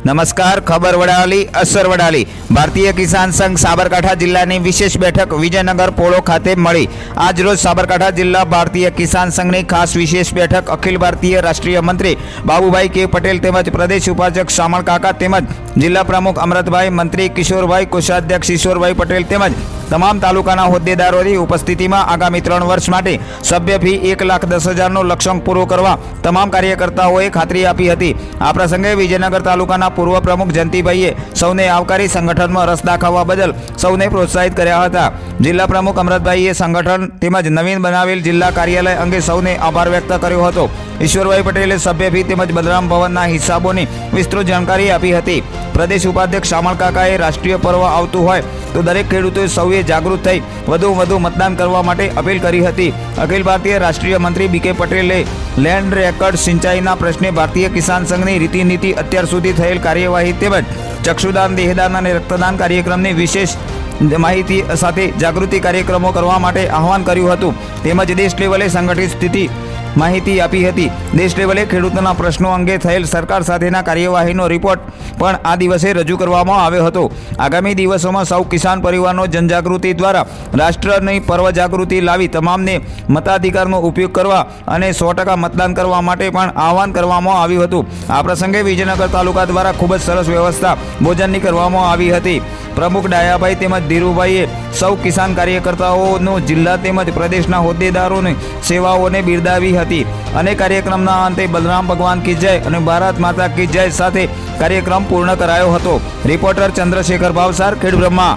નમસ્કાર, ખબર વડાલી, અસર વડાલી. ભારતીય કિસાન સંઘ સાબરકાંઠા જિલ્લાની વિશેષ બેઠક વિજયનગર પોળો ખાતે મળી. આજરોજ સાબરકાંઠા જિલ્લા ભારતીય કિસાન સંઘની ખાસ વિશેષ બેઠક અખિલ ભારતીય રાષ્ટ્રીય મંત્રી બાબુભાઈ કે પટેલ તેમજ પ્રદેશ ઉપાધ્યક્ષ કાકા તેમજ જિલ્લા પ્રમુખ અમરતભાઈ મંત્રી કિશોરભાઈ કોષાધ્યક્ષ ઈશ્વરભાઈ પટેલ તેમજ તમામ તાલુકાના હોદ્દેદારોની ઉપસ્થિતિમાં આગામી ત્રણ વર્ષ માટે સભ્ય ફી એક લાખ દસ હજારનો લક્ષ્યાંક પૂરો કરવા તમામ કાર્યકર્તાઓએ ખાતરી આપી હતી. આ પ્રસંગે વિજયનગર તાલુકાના પૂર્વ પ્રમુખ જયંતિભાઈએ સૌને આવકારી સંગઠનમાં રસ દાખવવા બદલ સૌને પ્રોત્સાહિત કર્યા હતા. જિલ્લા પ્રમુખ અમરતભાઈએ સંગઠન તેમજ નવીન બનાવેલ જિલ્લા કાર્યાલય અંગે સૌને આભાર વ્યક્ત કર્યો હતો. ઈશ્વરભાઈ પટેલે સભ્ય ફી તેમજ બલરામ ભવનના હિસાબોની વિસ્તૃત જાણકારી આપી હતી. પ્રદેશ ઉપાધ્યક્ષ શામળ કાકાએ રાષ્ટ્રીય પર્વ આવતું હોય તો દરેક ખેડૂતોએ સૌએ જાગૃત થઈ વધુ વધુ મતદાન કરવા માટે અપીલ કરી હતી. અખિલ ભારતીય રાષ્ટ્રીય મંત્રી બીકે પટેલે લેન્ડ રેકર્ડ સિંચાઈના પ્રશ્ને ભારતીય કિસાન સંઘની રીતિનીતિ અત્યાર સુધી થયેલ કાર્યવાહી તેમજ ચક્ષુદાન, દેહદાન અને રક્તદાન કાર્યક્રમની વિશેષ માહિતી સાથે જાગૃતિ કાર્યક્રમો કરવા માટે આહવાન કર્યું હતું. તેમજ દેશ લેવલે સંગઠિત સ્થિતિ માહિતી આપી હતી. દેશ લેવલે ખેડૂતોના પ્રશ્નો અંગે થયેલ સરકાર સાથેના કાર્યવાહીનો રિપોર્ટ પણ આ દિવસે રજૂ કરવામાં આવ્યો હતો. આગામી દિવસોમાં સૌ કિસાન પરિવારનો જનજાગૃતિ દ્વારા રાષ્ટ્રની પર્વ જાગૃતિ લાવી તમામને મતાધિકારનો ઉપયોગ કરવા અને સો ટકા મતદાન કરવા માટે પણ આહવાન કરવામાં આવ્યું હતું. આ પ્રસંગે વિજયનગર તાલુકા દ્વારા ખૂબ જ સરસ વ્યવસ્થા ભોજનની કરવામાં આવી હતી. પ્રમુખ ડાયાભાઈ તેમજ ધીરુભાઈએ સૌ કિસાન કાર્યકર્તાઓનો જિલ્લા તેમજ પ્રદેશના હોદ્દેદારોની સેવાઓને બિરદાવી હતી. અને કાર્યક્રમના અંતે બલરામ ભગવાન કી જય અને ભારત માતા કી જય સાથે કાર્યક્રમ પૂર્ણ કરાયો હતો. રિપોર્ટર ચંદ્રશેખર ભાવસાર ખેડ બ્રહ્મા